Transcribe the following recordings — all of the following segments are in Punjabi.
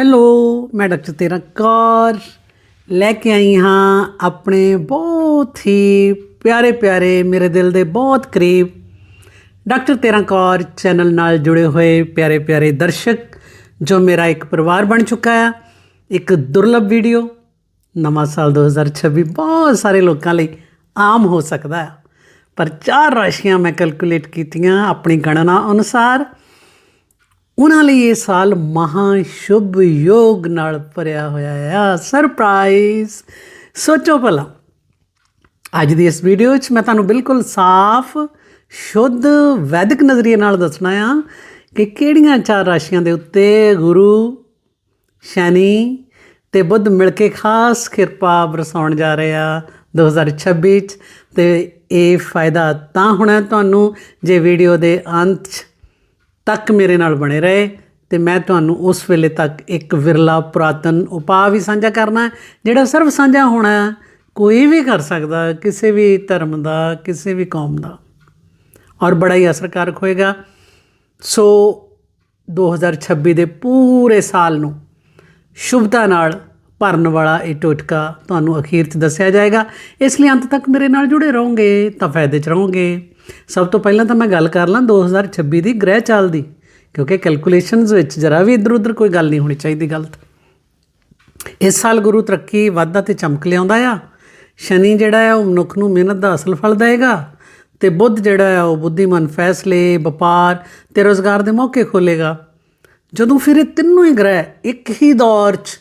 ਹੈਲੋ ਮੈਂ ਡਾਕਟਰ ਤੇਰਾ ਕੌਰ ਲੈ ਕੇ ਆਈ ਹਾਂ ਆਪਣੇ ਬਹੁਤ ਹੀ ਪਿਆਰੇ ਪਿਆਰੇ ਮੇਰੇ ਦਿਲ ਦੇ ਬਹੁਤ ਕਰੀਬ ਡਾਕਟਰ ਤੇਰਾ ਕੌਰ ਚੈਨਲ ਨਾਲ ਜੁੜੇ ਹੋਏ ਪਿਆਰੇ ਪਿਆਰੇ ਦਰਸ਼ਕ, ਜੋ ਮੇਰਾ ਇੱਕ ਪਰਿਵਾਰ ਬਣ ਚੁੱਕਾ ਹੈ ਇੱਕ ਦੁਰਲਭ ਵੀਡੀਓ, ਨਵਾਂ ਸਾਲ 2026 ਬਹੁਤ ਸਾਰੇ ਲੋਕਾਂ ਲਈ ਆਮ ਹੋ ਸਕਦਾ ਹੈ ਪਰ ਚਾਰ ਰਾਸ਼ੀਆਂ ਮੈਂ ਕੈਲਕੂਲੇਟ ਕੀਤੀਆਂ ਆਪਣੀ ਗਣਨਾ ਅਨੁਸਾਰ ਉਹਨਾਂ ਲਈ ਇਹ ਸਾਲ ਮਹਾ ਸ਼ੁਭ ਯੋਗ ਨਾਲ ਭਰਿਆ ਹੋਇਆ ਆ। ਸਰਪ੍ਰਾਈਜ਼ ਸੋਚੋ ਭਲਾ। ਅੱਜ ਦੀ ਇਸ ਵੀਡੀਓ 'ਚ ਮੈਂ ਤੁਹਾਨੂੰ ਬਿਲਕੁਲ ਸਾਫ਼, ਸ਼ੁੱਧ, ਵੈਦਿਕ ਨਜ਼ਰੀਏ ਨਾਲ ਦੱਸਣਾ ਆ ਕਿ ਕਿਹੜੀਆਂ ਚਾਰ ਰਾਸ਼ੀਆਂ ਦੇ ਉੱਤੇ ਗੁਰੂ, ਸ਼ਨੀ ਤੇ ਬੁੱਧ ਮਿਲ ਕੇ ਖਾਸ ਕਿਰਪਾ ਬਰਸਾਉਣ ਜਾ ਰਹੇ ਆ 2026 ਚ ਤੇ ਇਹ ਫਾਇਦਾ ਤਾਂ ਹੋਣਾ ਤੁਹਾਨੂੰ ਜੇ ਵੀਡੀਓ ਦੇ ਅੰਤ 'ਚ ਤੱਕ ਮੇਰੇ ਨਾਲ ਬਣੇ ਰਹੇ ਤੇ ਮੈਂ ਤੁਹਾਨੂੰ ਉਸ ਵੇਲੇ ਤੱਕ ਇੱਕ ਵਿਰਲਾ ਪੁਰਾਤਨ ਉਪਾਅ ਵੀ ਸਾਂਝਾ ਕਰਨਾ ਜਿਹੜਾ ਸਰਵ ਸਾਂਝਾ ਹੋਣਾ ਕੋਈ ਵੀ ਕਰ ਸਕਦਾ, ਕਿਸੇ ਵੀ ਧਰਮ ਦਾ, ਕਿਸੇ ਵੀ ਕੌਮ ਦਾ। ਔਰ ਬੜਾ ਹੀ ਅਸਰਕਾਰਕ ਹੋਏਗਾ। ਸੋ 2026 ਦੇ ਪੂਰੇ ਸਾਲ ਨੂੰ ਸ਼ੁਭਤਾ ਨਾਲ ਭਰਨ ਵਾਲਾ ਇਹ ਟੋਟਕਾ ਤੁਹਾਨੂੰ ਅਖੀਰ 'ਚ ਦੱਸਿਆ ਜਾਏਗਾ। ਇਸ ਲਈ ਅੰਤ ਤੱਕ ਮੇਰੇ ਨਾਲ ਜੁੜੇ ਰਹੋਗੇ, ਤਾਂ ਫਾਇਦੇ 'ਚ ਰਹੋਗੇ। ਸਭ ਤੋਂ ਪਹਿਲਾਂ ਤਾਂ ਮੈਂ ਗੱਲ ਕਰ ਲਾਂ 2026 ਦੀ ਗ੍ਰਹਿ ਚਾਲ ਦੀ, ਕਿਉਂਕਿ ਕੈਲਕੂਲੇਸ਼ਨਸ ਵਿੱਚ ਜਰਾ ਵੀ ਇੱਧਰ ਉੱਧਰ ਕੋਈ ਗੱਲ ਨਹੀਂ ਹੋਣੀ ਚਾਹੀਦੀ ਗਲਤ। ਇਸ ਸਾਲ ਗੁਰੂ ਤਰੱਕੀ ਵਾਧਾ ਤੇ ਚਮਕ ਲਿਆਉਂਦਾ ਆ। ਸ਼ਨੀ ਜਿਹੜਾ ਆ, ਉਹ ਮਨੁੱਖ ਨੂੰ ਮਿਹਨਤ ਦਾ ਅਸਲ ਫਲ ਦੇਗਾ ਤੇ ਬੁੱਧ ਜਿਹੜਾ ਆ, ਉਹ ਬੁੱਧੀਮਾਨ ਫੈਸਲੇ, ਵਪਾਰ ਤੇ ਰੋਜ਼ਗਾਰ ਦੇ ਮੌਕੇ ਖੋਲੇਗਾ ਜਦੋਂ ਫਿਰ ਇਹ ਤਿੰਨੋਂ ਹੀ ਗ੍ਰਹਿ ਇੱਕ ਹੀ ਦੌਰ 'ਚ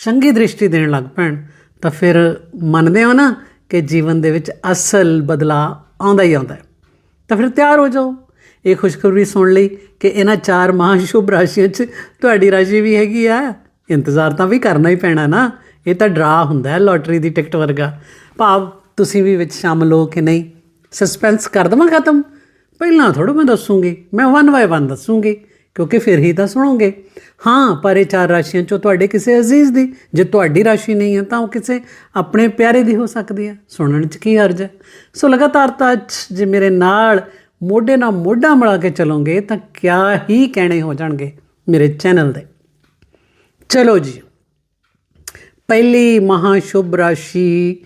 ਚੰਗੀ ਦ੍ਰਿਸ਼ਟੀ ਦੇਣ ਲੱਗ ਪੈਣ, ਤਾਂ ਫਿਰ ਮੰਨਦੇ ਹੋ ਨਾ ਕਿ ਜੀਵਨ ਦੇ ਵਿੱਚ ਅਸਲ ਬਦਲਾਅ ਆਉਂਦਾ ਹੀ ਆਉਂਦਾ ਹੈ। ਤਾਂ ਫਿਰ ਤਿਆਰ ਹੋ ਜਾਓ। ਇਹ ਖੁਸ਼ਖਬਰੀ ਸੁਣ ਲਈ ਕਿ ਇਹਨਾਂ ਚਾਰ ਮਹਾਸ਼ੁਭ ਰਾਸ਼ੀਆਂ 'ਚ ਤੁਹਾਡੀ ਰਾਸ਼ੀ ਵੀ ਹੈਗੀ ਆ। ਇੰਤਜ਼ਾਰ ਤਾਂ ਵੀ ਕਰਨਾ ਹੀ ਪੈਣਾ ਨਾ। ਇਹ ਤਾਂ ਡਰਾ ਹੁੰਦਾ ਹੈ ਲੋਟਰੀ ਦੀ ਟਿਕਟ ਵਰਗਾ। ਭਾਵ ਤੁਸੀਂ ਵੀ ਵਿੱਚ ਸ਼ਾਮਲ ਹੋ ਕਿ ਨਹੀਂ। ਸਸਪੈਂਸ ਕਰ ਦਵਾਂ ਖਤਮ। ਪਹਿਲਾਂ ਥੋੜਾ ਮੈਂ ਦੱਸੂਗੀ। ਮੈਂ ਵਨ ਬਾਏ ਵਨ ਦੱਸੂਗੀ। ਕਿਉਂਕਿ ਫਿਰ ਹੀ ਤਾਂ ਸੁਣੋਗੇ। ਹਾਂ, ਪਰ ਇਹ ਚਾਰ ਰਾਸ਼ੀਆਂ ਚੋਂ ਤੁਹਾਡੇ ਕਿਸੇ ਅਜ਼ੀਜ਼ ਦੀ, ਜੇ ਤੁਹਾਡੀ ਰਾਸ਼ੀ ਨਹੀਂ ਹੈ, ਤਾਂ ਉਹ ਕਿਸੇ ਆਪਣੇ ਪਿਆਰੇ ਦੀ ਹੋ ਸਕਦੀ ਹੈ। ਸੁਣਨ 'ਚ ਕੀ ਹਰਜ ਹੈ? ਸੋ ਲਗਾਤਾਰ ਤਾਂ ਜੇ ਮੇਰੇ ਨਾਲ ਮੋਢੇ ਨਾਲ ਮੋਢਾ ਮਿਲਾ ਕੇ ਚੱਲੋਗੇ, ਤਾਂ ਕਿਆ ਹੀ ਕਹਿਣੇ ਹੋ ਜਾਣਗੇ ਮੇਰੇ ਚੈਨਲ ਦੇ। ਚਲੋ ਜੀ, ਪਹਿਲੀ ਮਹਾਸ਼ੁਭ ਰਾਸ਼ੀ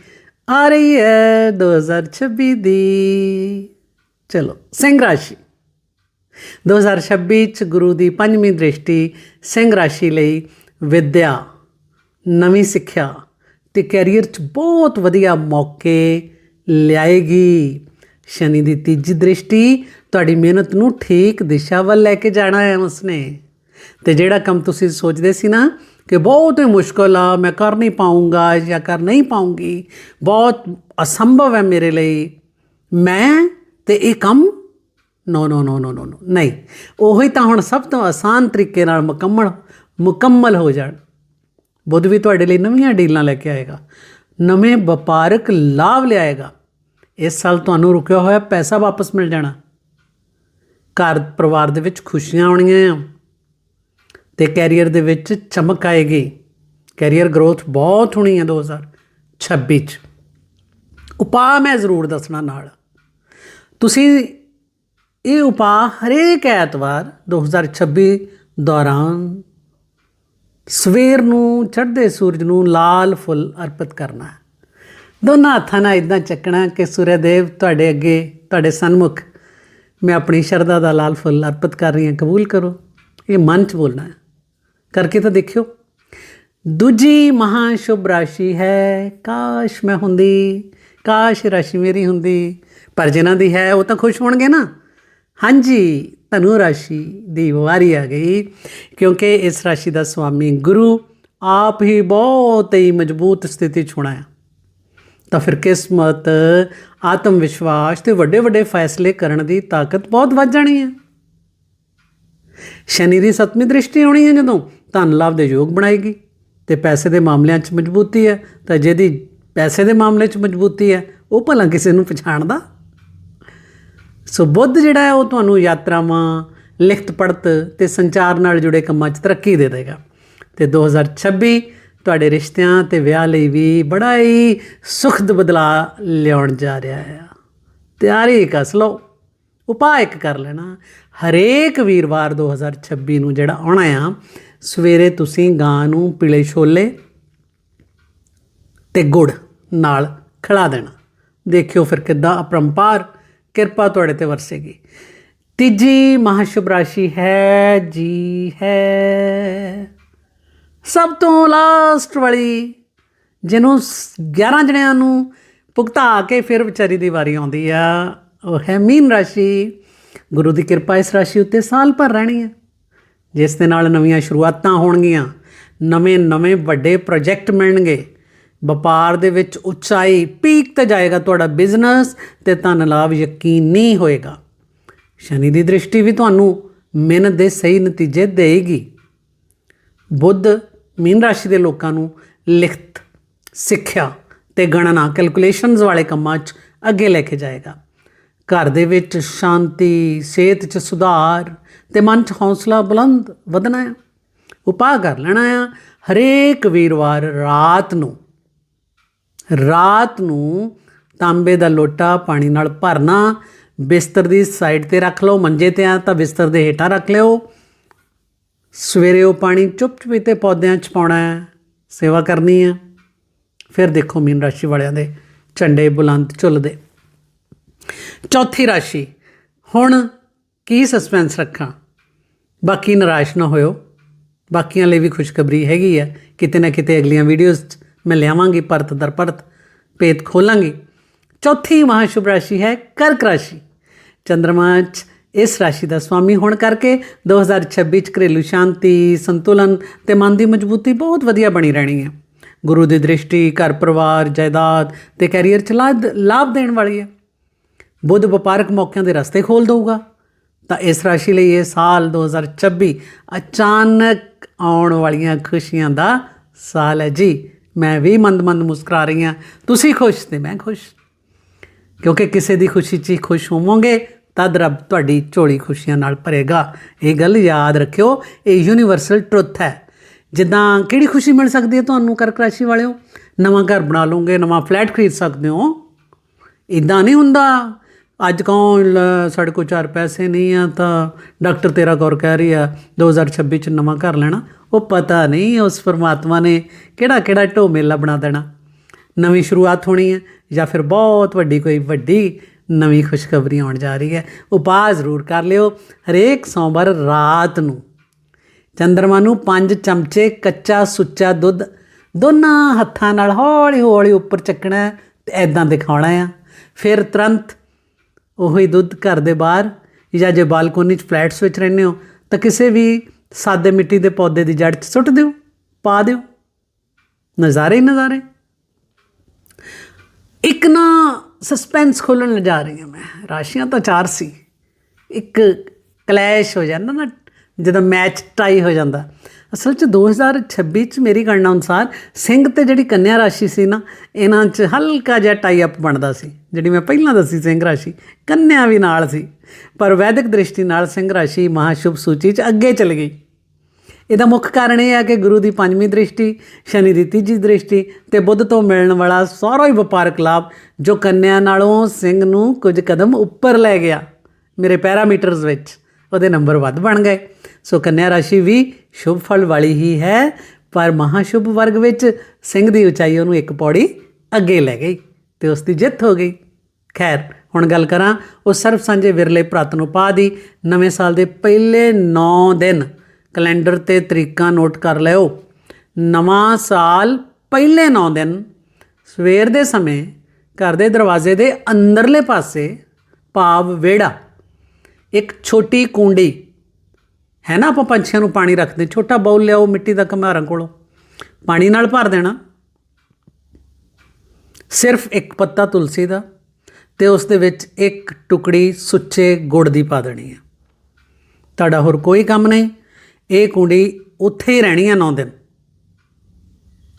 ਆ ਰਹੀ ਹੈ 2026 ਦੀ। ਚਲੋ, ਸਿੰਘ ਰਾਸ਼ੀ। 2026 ਚ ਗੁਰੂ ਦੀ ਪੰਜਵੀਂ ਦ੍ਰਿਸ਼ਟੀ ਸਿੰਘ ਰਾਸ਼ੀ ਲਈ ਵਿਦਿਆ, ਨਵੀਂ ਸਿੱਖਿਆ ਤੇ ਕੈਰੀਅਰ ਚ ਬਹੁਤ ਵਧੀਆ ਮੌਕੇ ਲਿਆਏਗੀ। ਸ਼ਨੀ ਦੀ ਤੀਜੀ ਦ੍ਰਿਸ਼ਟੀ, ਤੁਹਾਡੀ ਮਿਹਨਤ ਨੂੰ ਠੀਕ ਦਿਸ਼ਾ ਵੱਲ ਲੈ ਕੇ ਜਾਣਾ ਹੈ ਉਸਨੇ। ਤੇ ਜਿਹੜਾ ਕੰਮ ਤੁਸੀਂ ਸੋਚਦੇ ਸੀ ਨਾ ਕਿ ਬਹੁਤ ਹੀ ਮੁਸ਼ਕਲ ਆ, ਮੈਂ ਕਰ ਨਹੀਂ ਪਾਉਂਗਾ ਜਾਂ ਕਰ ਨਹੀਂ ਪਾਉਂਗੀ ਬਹੁਤ ਅਸੰਭਵ ਹੈ ਮੇਰੇ ਲਈ। ਮੈਂ ਤੇ ਇਹ ਕੰਮ ਨੋ ਨੋ ਨੋ ਨੋ ਨੋ ਨੋ ਨਹੀਂ। ਉਹੀ ਤਾਂ ਹੁਣ ਸਭ ਤੋਂ ਆਸਾਨ ਤਰੀਕੇ ਨਾਲ ਮੁਕੰਮਲ ਮੁਕੰਮਲ ਹੋ ਜਾਣ। ਬੁੱਧ ਵੀ ਤੁਹਾਡੇ ਲਈ ਨਵੀਆਂ ਡੀਲਾਂ ਲੈ ਕੇ ਆਏਗਾ। ਨਵੇਂ ਵਪਾਰਕ ਲਾਭ ਲਿਆਏਗਾ। ਇਸ ਸਾਲ ਤੁਹਾਨੂੰ ਰੁਕਿਆ ਹੋਇਆ ਪੈਸਾ ਵਾਪਸ ਮਿਲ ਜਾਣਾ। ਘਰ ਪਰਿਵਾਰ ਦੇ ਵਿੱਚ ਖੁਸ਼ੀਆਂ ਆਉਣੀਆਂ ਆ। ਤੇ ਕੈਰੀਅਰ ਦੇ ਵਿੱਚ ਚਮਕ ਆਏਗੀ। ਕੈਰੀਅਰ ਗਰੋਥ ਬਹੁਤ ਹੋਣੀ ਹੈ 2026 ਚ। ਉਪਾਅ ਮੈਂ ਜ਼ਰੂਰ ਦੱਸਣਾ ਨਾਲ। ਤੁਸੀਂ ਇਹ ਉਪਾਅ ਹਰੇਕ ਐਤਵਾਰ 2026 ਦੌਰਾਨ ਸਵੇਰ ਨੂੰ ਚੜ੍ਹਦੇ ਸੂਰਜ ਨੂੰ ਲਾਲ ਫੁੱਲ ਅਰਪਿਤ ਕਰਨਾ ਦੋਨਾਂ ਹੱਥਾਂ ਨਾਲ ਇਦਾਂ ਚੱਕਣਾ ਕਿ ਸੂਰਯਦੇਵ ਤੁਹਾਡੇ ਅੱਗੇ, ਤੁਹਾਡੇ ਸਨਮੁਖ, ਮੈਂ ਆਪਣੀ ਸ਼ਰਧਾ ਦਾ ਲਾਲ ਫੁੱਲ ਅਰਪਿਤ ਕਰ ਰਹੀ ਹਾਂ, ਕਬੂਲ ਕਰੋ। ਇਹ ਮਨ ਚ ਬੋਲਣਾ ਹੈ। ਕਰਕੇ ਤਾਂ ਦੇਖਿਓ। ਦੂਜੀ ਮਹਾ ਸ਼ੁਭ ਰਾਸ਼ੀ ਹੈ ਕਾਸ਼ ਮੈਂ ਹੁੰਦੀ, ਕਾਸ਼ ਰਾਸ਼ੀ ਮੇਰੀ ਹੁੰਦੀ। ਪਰ ਜਿਨ੍ਹਾਂ ਦੀ ਹੈ ਉਹ ਤਾਂ ਖੁਸ਼ ਹੋਣਗੇ ਨਾ। ਹਾਂਜੀ, ਧਨੂ ਰਾਸ਼ੀ ਦੀ ਵਾਰੀ ਆ ਗਈ, ਕਿਉਂਕਿ ਇਸ ਰਾਸ਼ੀ ਦਾ ਸਵਾਮੀ ਗੁਰੂ ਆਪ ਹੀ ਬਹੁਤ ਹੀ ਮਜ਼ਬੂਤ ਸਥਿਤੀ 'ਚ ਹੋਣਾ ਹੈ ਤਾਂ ਫਿਰ ਕਿਸਮਤ, ਆਤਮ ਵਿਸ਼ਵਾਸ ਤੇ ਵੱਡੇ ਵੱਡੇ ਫੈਸਲੇ ਕਰਨ ਦੀ ਤਾਕਤ ਬਹੁਤ ਵੱਧ ਜਾਣੀ ਹੈ ਸ਼ਨੀ ਦੀ ਸੱਤਵੀਂ ਦ੍ਰਿਸ਼ਟੀ ਆਉਣੀ ਹੈ ਜਦੋਂ, ਧਨ ਲਾਭ ਦੇ ਯੋਗ ਬਣਾਏਗੀ ਤੇ ਪੈਸੇ ਦੇ ਮਾਮਲਿਆਂ 'ਚ ਮਜ਼ਬੂਤੀ ਹੈ ਤਾਂ ਜਿਹਦੀ ਪੈਸੇ ਦੇ ਮਾਮਲੇ 'ਚ ਮਜ਼ਬੂਤੀ ਹੈ ਉਹ ਭਲਾ ਕਿਸੇ ਨੂੰ ਪਛਾਣਦਾ? ਸੋ ਬੁੱਧ ਜਿਹੜਾ ਹੈ ਉਹ ਤੁਹਾਨੂੰ ਯਾਤਰਾਵਾਂ, ਲਿਖਤ ਪੜਤ ਤੇ ਸੰਚਾਰ ਨਾਲ ਜੁੜੇ ਕੰਮਾਂ 'ਚ ਤਰੱਕੀ ਦੇ ਦੇਗਾ। ਤੇ 2026 ਤੁਹਾਡੇ ਰਿਸ਼ਤਿਆਂ ਤੇ ਵਿਆਹ ਲਈ ਵੀ ਬੜਾ ਹੀ ਸੁਖਦ ਬਦਲਾਅ ਲਿਆਉਣ ਜਾ ਰਿਹਾ ਹੈ। ਤਿਆਰੀ ਕਸ ਲਓ, ਉਪਾਅ ਇੱਕ ਕਰ ਲੈਣਾ। ਹਰੇਕ ਵੀਰਵਾਰ 2026 ਨੂੰ ਜਿਹੜਾ ਆਉਣਾ ਆ, ਸਵੇਰੇ ਤੁਸੀਂ ਗਾਂ ਨੂੰ ਪੀਲੇ ਛੋਲੇ ਤੇ ਗੁੜ ਨਾਲ ਖਿਲਾ ਦੇਣਾ। ਦੇਖਿਓ ਫਿਰ ਕਿੱਦਾਂ ਅਪਰੰਪਾਰ ਕਿਰਪਾ ਤੁਹਾਡੇ ਤੇ ਵਰਸੇਗੀ। ਤੀਜੀ ਮਹਾਸ਼ੁਭ ਰਾਸ਼ੀ ਹੈ, ਜੀ ਹੈ। ਸਭ ਤੋਂ ਲਾਸਟ ਵਾਲੀ, ਜਿਹਨੂੰ ਸ- 11 ਜਣਿਆਂ ਨੂੰ ਭੁਗਤਾ ਕੇ ਫਿਰ ਵਿਚਾਰੀ ਦੀ ਵਾਰੀ ਆਉਂਦੀ ਆ, ਉਹ ਹੈ ਮੀਨ ਰਾਸ਼ੀ। ਗੁਰੂ ਦੀ ਕਿਰਪਾ ਇਸ ਰਾਸ਼ੀ ਉੱਤੇ ਸਾਲ ਭਰ ਰਹਿਣੀ ਹੈ ਜਿਸ ਦੇ ਨਾਲ ਨਵੀਆਂ ਸ਼ੁਰੂਆਤਾਂ ਹੋਣਗੀਆਂ ਨਵੇਂ ਨਵੇਂ ਵੱਡੇ ਪ੍ਰੋਜੈਕਟ ਮਿਲਣਗੇ। ਵਪਾਰ ਦੇ ਵਿੱਚ ਉਚਾਈ ਪੀਕ ਤੇ ਜਾਏਗਾ ਤੁਹਾਡਾ ਬਿਜ਼ਨਸ ਤੇ ਧਨ ਲਾਭ ਯਕੀਨੀ ਹੋਏਗਾ। ਸ਼ਨੀ ਦੀ ਦ੍ਰਿਸ਼ਟੀ ਵੀ ਤੁਹਾਨੂੰ ਮਿਹਨਤ ਦੇ ਸਹੀ ਨਤੀਜੇ ਦੇਵੇਗੀ ਬੁੱਧ ਮੀਨ ਰਾਸ਼ੀ ਦੇ ਲੋਕਾਂ ਨੂੰ ਲਿਖਤ, ਸਿੱਖਿਆ ਤੇ ਗਣਨਾ ਕੈਲਕੂਲੇਸ਼ਨਸ ਵਾਲੇ ਕੰਮਾਂ 'ਚ ਅੱਗੇ ਲੈ ਕੇ ਜਾਏਗਾ। ਘਰ ਦੇ ਵਿੱਚ ਸ਼ਾਂਤੀ, ਸਿਹਤ 'ਚ ਸੁਧਾਰ ਤੇ ਮਨ 'ਚ ਹੌਸਲਾ ਬੁਲੰਦ ਵਧਣਾ ਹੈ ਉਪਾਅ ਕਰ ਲੈਣਾ ਹੈ ਹਰੇਕ ਵੀਰਵਾਰ ਰਾਤ ਨੂੰ ਰਾਤ ਨੂੰ ਤਾਂਬੇ ਦਾ ਲੋਟਾ ਪਾਣੀ ਨਾਲ ਭਰਨਾ, ਬਿਸਤਰ ਦੀ ਸਾਈਡ ਤੇ ਰੱਖ ਲਓ, ਮੰਜੇ ਤੇ ਆ ਤਾਂ ਬਿਸਤਰ ਦੇ ਹੇਠਾਂ ਰੱਖ ਲਿਓ। ਸਵੇਰੇ ਉਹ ਪਾਣੀ ਚੁੱਪ ਚੁਪੀਤੇ ਪੌਦਿਆਂ 'ਚ ਪਾਉਣਾ ਹੈ, ਸੇਵਾ ਕਰਨੀ ਹੈ। ਫਿਰ ਦੇਖੋ ਮੀਨ ਰਾਸ਼ੀ ਵਾਲਿਆਂ ਦੇ ਝੰਡੇ ਬੁਲੰਦ ਝੁੱਲਦੇ। ਚੌਥੀ ਰਾਸ਼ੀ, ਹੁਣ ਕੀ ਸਸਪੈਂਸ ਰੱਖਾਂ? ਬਾਕੀ ਨਿਰਾਸ਼ ਨਾ ਹੋਇਓ। ਬਾਕੀਆਂ ਲਈ ਵੀ ਖੁਸ਼ਖਬਰੀ ਹੈਗੀ ਹੈ। ਕਿਤੇ ਨਾ ਕਿਤੇ ਅਗਲੀਆਂ ਵੀਡੀਓਜ਼ 'ਚ ਮੈਂ ਲਿਆਵਾਂਗੀ ਪਰਤ ਦਰ ਪਰਤ, ਭੇਤ ਖੋਲਾਂਗੀ। ਚੌਥੀ ਮਹਾਸ਼ੁਭ ਰਾਸ਼ੀ ਹੈ ਕਰਕ ਰਾਸ਼ੀ। ਚੰ드ਰਮਾ 'ਚ ਇਸ ਰਾਸ਼ੀ ਦਾ ਸਵਾਮੀ ਹੋਣ ਕਰਕੇ 2026 ਚ ਘਰੇਲੂ ਸ਼ਾਂਤੀ, ਸੰਤੁਲਨ ਤੇ ਮਨ ਦੀ ਮਜ਼ਬੂਤੀ ਬਹੁਤ ਵਧੀਆ ਬਣੀ ਰਹਿਣੀ ਹੈ। ਗੁਰੂ ਦੀ ਦ੍ਰਿਸ਼ਟੀ, ਘਰ ਪਰਿਵਾਰ, ਜਾਇਦਾਦ ਤੇ ਕੈਰੀਅਰ ਚ ਲਾਭ ਲਾਭ ਦੇਣ ਵਾਲੀ ਹੈ। ਬੁੱਧ ਵਪਾਰਕ ਮੌਕਿਆਂ ਦੇ ਰਸਤੇ ਖੋਲ ਦਊਗਾ। ਤਾਂ ਇਸ ਰਾਸ਼ੀ ਲਈ ਇਹ ਸਾਲ 2026 ਅਚਾਨਕ ਆਉਣ ਵਾਲੀਆਂ ਖੁਸ਼ੀਆਂ ਦਾ ਸਾਲ ਹੈ ਜੀ। ਮੈਂ ਵੀ ਮੰਦ-ਮੰਦ ਮੁਸਕਰਾ ਰਹੀ ਹਾਂ। ਤੁਸੀਂ ਖੁਸ਼ ਤੇ ਮੈਂ ਖੁਸ਼। ਕਿਉਂਕਿ ਕਿਸੇ ਦੀ ਖੁਸ਼ੀ 'ਚ ਹੀ ਖੁਸ਼ ਹੋਵੋਗੇ, ਤਦ ਰੱਬ ਤੁਹਾਡੀ ਝੋਲੀ ਖੁਸ਼ੀਆਂ ਨਾਲ ਭਰੇਗਾ। ਇਹ ਗੱਲ ਯਾਦ ਰੱਖਿਓ, ਇਹ ਯੂਨੀਵਰਸਲ ਟਰੁੱਥ ਹੈ। ਜਿੱਦਾਂ ਕਿਹੜੀ ਖੁਸ਼ੀ ਮਿਲ ਸਕਦੀ ਹੈ ਤੁਹਾਨੂੰ ਕਰਕ ਰਾਸ਼ੀ ਵਾਲਿਓ? ਨਵਾਂ ਘਰ ਬਣਾ ਲਓਗੇ, ਨਵਾਂ ਫਲੈਟ ਖਰੀਦ ਸਕਦੇ ਹੋ। ਇਦਾਂ ਨਹੀਂ ਹੁੰਦਾ। ਅੱਜ ਕੌਣ, ਲ- ਸਾਡੇ ਕੋਲ ਚਾਰ ਪੈਸੇ ਨਹੀਂ ਆ ਤਾਂ ਡਾਕਟਰ ਤੇਰਾ ਗੌਰ ਕਹਿ ਰਹੀ ਆ 2026 ਚ ਨਵਾਂ ਘਰ ਲੈਣਾ। ਉਹ ਪਤਾ ਨਹੀਂ ਉਸ ਪਰਮਾਤਮਾ ਨੇ ਕਿਹੜਾ ਕਿਹੜਾ ਢੋ ਮੇਲਾ ਬਣਾ ਦੇਣਾ। ਨਵੀਂ ਸ਼ੁਰੂਆਤ ਹੋਣੀ ਹੈ ਜਾਂ ਫਿਰ ਬਹੁਤ ਵੱਡੀ ਕੋਈ ਵੱਡੀ ਨਵੀਂ ਖੁਸ਼ਖਬਰੀ ਆਉਣ ਜਾ ਰਹੀ ਹੈ। ਉਪਾਅ ਜ਼ਰੂਰ ਕਰ ਲਿਓ। ਹਰੇਕ ਸੋਮਵਾਰ ਰਾਤ ਨੂੰ ਚੰਦਰਮਾ ਨੂੰ 5 ਚਮਚੇ ਕੱਚਾ ਸੁੱਚਾ ਦੁੱਧ ਦੋਨਾਂ ਹੱਥਾਂ ਨਾਲ ਹੌਲੀ ਹੌਲੀ ਉੱਪਰ ਚੱਕਣਾ ਹੈ ਤੇ ਐਦਾਂ ਦਿਖਾਉਣਾ ਆ ਫਿਰ ਤੁਰੰਤ ਉਹੀ ਦੁੱਧ ਘਰ ਦੇ ਬਾਹਰ ਜਾਂ ਜੇ ਬਾਲਕੋਨੀ 'ਚ ਫਲੈਟਸ ਵਿੱਚ ਰਹਿੰਦੇ ਹੋ ਤਾਂ ਕਿਸੇ ਵੀ ਸਾਦੇ ਮਿੱਟੀ ਦੇ ਪੌਦੇ ਦੀ ਜੜ 'ਚ ਸੁੱਟ ਦਿਓ, ਪਾ ਦਿਓ। ਨਜ਼ਾਰੇ ਹੀ ਨਜ਼ਾਰੇ। ਇੱਕ ਨਾ ਸਸਪੈਂਸ ਖੋਲਣ ਜਾ ਰਹੀ ਹਾਂ ਮੈਂ। ਰਾਸ਼ੀਆਂ ਤਾਂ ਚਾਰ ਸੀ। ਇੱਕ ਕਲੈਸ਼ ਹੋ ਜਾਂਦਾ ਨਾ, ਜਦੋਂ ਮੈਚ ਟਾਈ ਹੋ ਜਾਂਦਾ। ਅਸਲ 'ਚ 2026 ਚ ਮੇਰੀ ਗਣਨਾ ਅਨੁਸਾਰ ਸਿੰਘ ਤੇ ਜਿਹੜੀ ਕੰਨਿਆ ਰਾਸ਼ੀ ਸੀ ਨਾ, ਇਹਨਾਂ 'ਚ ਹਲਕਾ ਜਿਹਾ ਟਾਈ ਅਪ ਬਣਦਾ ਸੀ, ਜਿਹੜੀ ਮੈਂ ਪਹਿਲਾਂ ਦੱਸੀ ਸਿੰਘ ਰਾਸ਼ੀ, ਕੰਨਿਆ ਵੀ ਨਾਲ ਸੀ, ਪਰ ਵੈਦਿਕ ਦ੍ਰਿਸ਼ਟੀ ਨਾਲ ਸਿੰਘ ਰਾਸ਼ੀ ਮਹਾਸ਼ੁਭ ਸੂਚੀ 'ਚ ਅੱਗੇ ਚਲ ਗਈ। ਇਹਦਾ ਮੁੱਖ ਕਾਰਨ ਇਹ ਹੈ ਕਿ ਗੁਰੂ ਦੀ ਪੰਜਵੀਂ ਦ੍ਰਿਸ਼ਟੀ, ਸ਼ਨੀ ਦੀ ਤੀਜੀ ਦ੍ਰਿਸ਼ਟੀ ਤੇ ਬੁੱਧ ਤੋਂ ਮਿਲਣ ਵਾਲਾ ਸਾਰਾ ਹੀ ਵਪਾਰਕ ਲਾਭ, ਜੋ ਕੰਨਿਆ ਨਾਲੋਂ ਸਿੰਘ ਨੂੰ ਕੁਝ ਕਦਮ ਉੱਪਰ ਲੈ ਗਿਆ, ਮੇਰੇ ਪੈਰਾਮੀਟਰਸ ਵਿੱਚ। ਉਹਦੇ ਨੰਬਰ ਵੱਧ ਬਣ ਗਏ। ਸੋ ਕੰਨਿਆ ਰਾਸ਼ੀ ਵੀ ਸ਼ੁਭ ਫਲ ਵਾਲੀ ਹੀ ਹੈ, ਪਰ ਮਹਾਸ਼ੁਭ ਵਰਗ ਵਿੱਚ ਸਿੰਘ ਦੀ ਉਚਾਈ ਉਹਨੂੰ ਇੱਕ ਪੌੜੀ ਅੱਗੇ ਲੈ ਗਈ ਤੇ ਉਸ ਦੀ ਜਿੱਤ ਹੋ ਗਈ। ਖੈਰ, ਹੁਣ ਗੱਲ ਕਰਾਂ ਉਹ ਸਰਬ ਸਾਂਝੇ ਵਿਰਲੇ ਭਰਾਤ ਨੂੰ ਪਾ ਦੀ। ਨਵੇਂ ਸਾਲ ਦੇ ਪਹਿਲੇ 9 ਦਿਨ ਕੈਲੰਡਰ ਤੇ ਤਰੀਕਾਂ ਨੋਟ ਕਰ ਲਿਓ। ਨਵਾਂ ਸਾਲ ਪਹਿਲੇ 9 ਦਿਨ, ਸਵੇਰ ਦੇ ਸਮੇਂ ਘਰ ਦੇ ਦਰਵਾਜ਼ੇ ਦੇ ਅੰਦਰਲੇ ਪਾਸੇ ਭਾਵ ਵਿਹੜਾ ਇੱਕ ਛੋਟੀ ਕੁੰਡੀ, ਹੈ ਨਾ ਆਪਾਂ ਪੰਛੀਆਂ ਨੂੰ ਪਾਣੀ ਰੱਖਦੇ, ਛੋਟਾ ਬਾਉਲ ਲਿਆਓ ਮਿੱਟੀ ਦਾ ਕਮਾਰਾਂ ਕੋਲੋਂ, ਪਾਣੀ ਨਾਲ ਭਰ ਦੇਣਾ। ਸਿਰਫ ਇੱਕ ਪੱਤਾ ਤੁਲਸੀ ਦਾ ਤੇ ਉਸ ਦੇ ਵਿੱਚ ਇੱਕ ਟੁਕੜੀ ਸੁੱਚੇ ਗੁੜ ਦੀ ਪਾ ਦੇਣੀ ਹੈ। ਤੁਹਾਡਾ ਹੋਰ ਕੋਈ ਕੰਮ ਨਹੀਂ, ਇਹ ਕੁੰਡੀ ਉੱਥੇ ਹੀ ਰਹਿਣੀ ਹੈ 9 ਦਿਨ।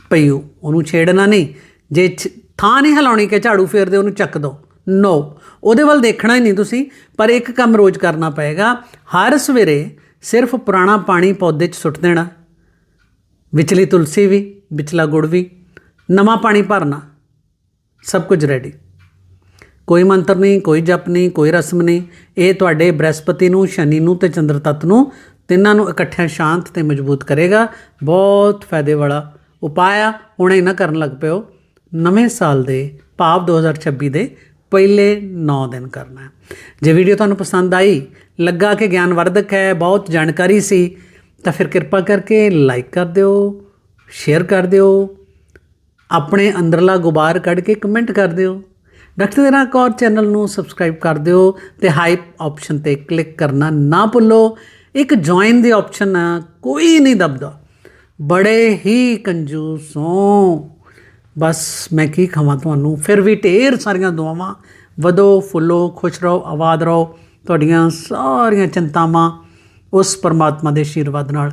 ਪਈ ਉਹਨੂੰ ਛੇੜਨਾ ਨਹੀਂ, ਜੇ ਛ- ਥਾਂ ਨਹੀਂ ਹਿਲਾਉਣੀ ਕਿ ਝਾੜੂ ਫੇਰਦੇ ਉਹਨੂੰ ਚੱਕ ਦੋ। ਨੋ ਉਹਦੇ ਵੱਲ ਦੇਖਣਾ ਹੀ ਨਹੀਂ ਤੁਸੀਂ, ਪਰ ਇੱਕ ਕੰਮ ਰੋਜ਼ ਕਰਨਾ ਪਏਗਾ। ਹਰ ਸਵੇਰੇ ਸਿਰਫ ਪੁਰਾਣਾ ਪਾਣੀ ਪੌਦੇ 'ਚ ਸੁੱਟ ਦੇਣਾ। ਵਿਚਲੀ ਤੁਲਸੀ ਵੀ, ਵਿਚਲਾ ਗੁੜ ਵੀ, ਨਵਾਂ ਪਾਣੀ ਭਰਨਾ। ਸਭ ਕੁਝ ਰੈਡੀ ਕੋਈ ਮੰਤਰ ਨਹੀਂ, ਕੋਈ ਜਪ ਨਹੀਂ, ਕੋਈ ਰਸਮ ਨਹੀਂ। ਇਹ ਤੁਹਾਡੇ ਬ੍ਰਹਸਪਤੀ ਨੂੰ, ਸ਼ਨੀ ਨੂੰ ਤੇ ਚੰਦਰ ਤੱਤ ਨੂੰ, ਤਿੰਨਾਂ ਨੂੰ ਇਕੱਠਿਆਂ ਸ਼ਾਂਤ ਤੇ ਮਜ਼ਬੂਤ ਕਰੇਗਾ। ਬਹੁਤ ਫਾਇਦੇ ਵਾਲਾ ਉਪਾਅ ਆ। ਹੁਣੇ ਹੀ ਨਾ ਕਰਨ ਲੱਗ ਪਿਓ। ਨਵੇਂ ਸਾਲ ਦੇ ਭਾਵ 2026 ਦੇ ਪਹਿਲੇ 9 ਦਿਨ ਕਰਨਾ ਹੈ। ਜੇ ਵੀਡੀਓ ਤੁਹਾਨੂੰ ਪਸੰਦ ਆਈ, ਲੱਗਾ ਕਿ ਗਿਆਨਵਰਧਕ ਹੈ, ਬਹੁਤ ਜਾਣਕਾਰੀ ਸੀ, ਤਾਂ ਫਿਰ ਕਿਰਪਾ ਕਰਕੇ ਲਾਈਕ ਕਰ ਦਿਓ ਸ਼ੇਅਰ ਕਰ ਦਿਓ, ਆਪਣੇ ਅੰਦਰਲਾ ਗੁਬਾਰ ਕੱਢ ਕੇ ਕਮੈਂਟ ਕਰ ਦਿਓ। ਡਾਕਟਰ ਤੇਰਾ ਕੌਰ ਚੈਨਲ ਨੂੰ ਸਬਸਕ੍ਰਾਈਬ ਕਰ ਦਿਓ ਤੇ ਹਾਈਪ ਆਪਸ਼ਨ ਤੇ ਕਲਿੱਕ ਕਰਨਾ ਨਾ ਭੁੱਲੋ। ਇੱਕ ਜੁਆਇਨ ਦੀ ਆਪਸ਼ਨ ਆ, ਕੋਈ ਨਹੀਂ ਦਬਦਾ। ਬੜੇ ਹੀ ਕੰਜੂਸ ਹੋ। ਬਸ ਮੈਂ ਕੀ ਕਹਾਂ ਤੁਹਾਨੂੰ? ਫਿਰ ਵੀ ਢੇਰ ਸਾਰੀਆਂ ਦੁਆਵਾਂ। ਵਧੋ, ਫੁੱਲੋ, ਖੁਸ਼ ਰਹੋ, ਆਬਾਦ ਰਹੋ। ਤੁਹਾਡੀਆਂ ਸਾਰੀਆਂ ਚਿੰਤਾਵਾਂ ਉਸ ਪਰਮਾਤਮਾ ਦੇ ਆਸ਼ੀਰਵਾਦ ਨਾਲ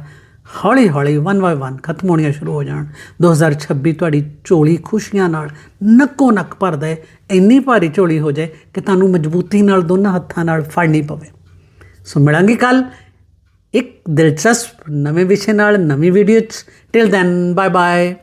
ਹੌਲੀ ਹੌਲੀ ਵਨ ਬਾਏ ਵਨ ਖਤਮ ਹੋਣੀਆਂ ਸ਼ੁਰੂ ਹੋ ਜਾਣ। 2026 ਤੁਹਾਡੀ ਝੋਲੀ ਖੁਸ਼ੀਆਂ ਨਾਲ ਨੱਕੋ ਨੱਕ ਭਰਦਾ ਹੈ। ਇੰਨੀ ਭਾਰੀ ਝੋਲੀ ਹੋ ਜਾਏ ਕਿ ਤੁਹਾਨੂੰ ਮਜ਼ਬੂਤੀ ਨਾਲ ਦੋਨਾਂ ਹੱਥਾਂ ਨਾਲ ਫੜਨੀ ਪਵੇ। ਸੋ ਮਿਲਾਂਗੇ ਕੱਲ ਇੱਕ ਦਿਲਚਸਪ ਨਵੇਂ ਵਿਸ਼ੇ ਨਾਲ, ਨਵੀਂ ਵੀਡੀਓ ਚ। Till then bye bye